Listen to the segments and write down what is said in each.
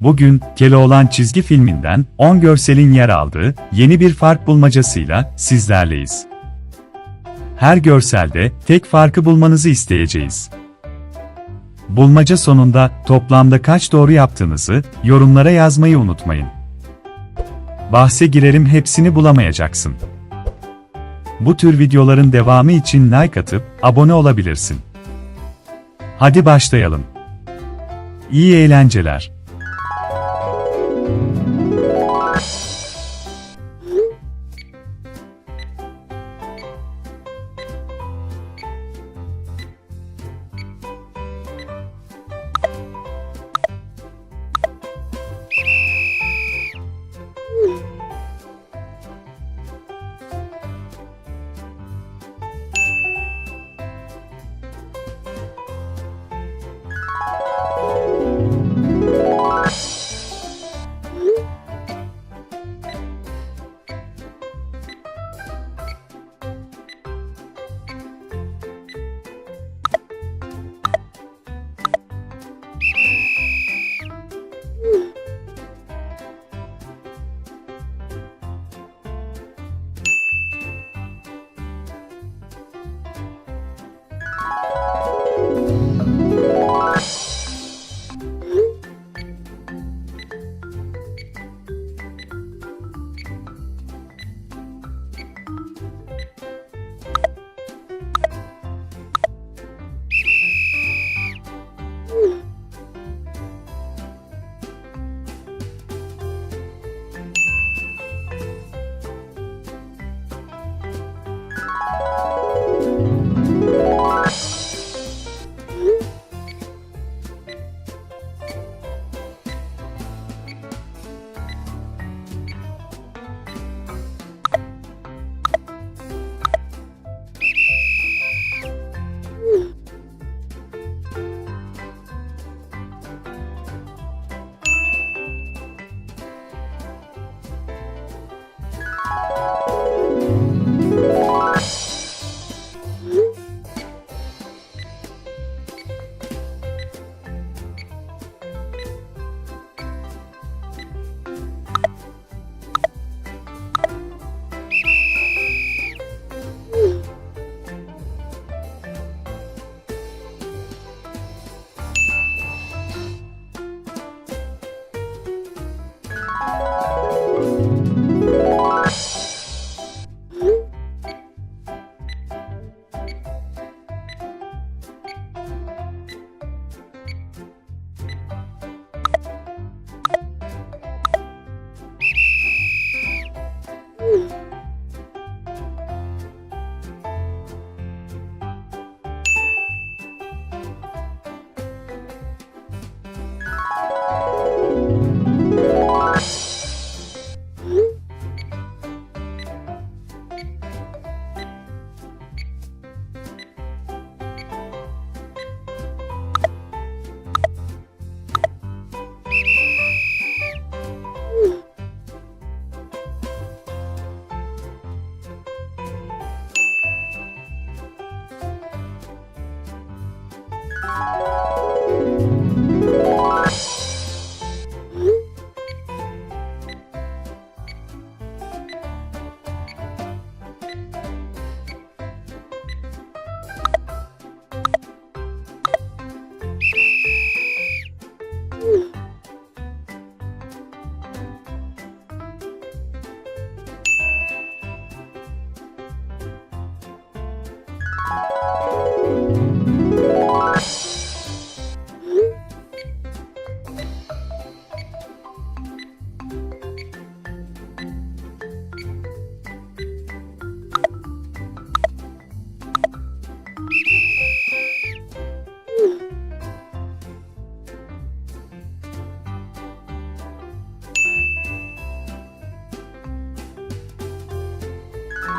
Bugün, Keloğlan çizgi filminden 10 görselin yer aldığı yeni bir fark bulmacasıyla sizlerleyiz. Her görselde tek farkı bulmanızı isteyeceğiz. Bulmaca sonunda toplamda kaç doğru yaptığınızı yorumlara yazmayı unutmayın. Bahse girerim hepsini bulamayacaksın. Bu tür videoların devamı için like atıp abone olabilirsin. Hadi başlayalım. İyi eğlenceler.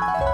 Bye.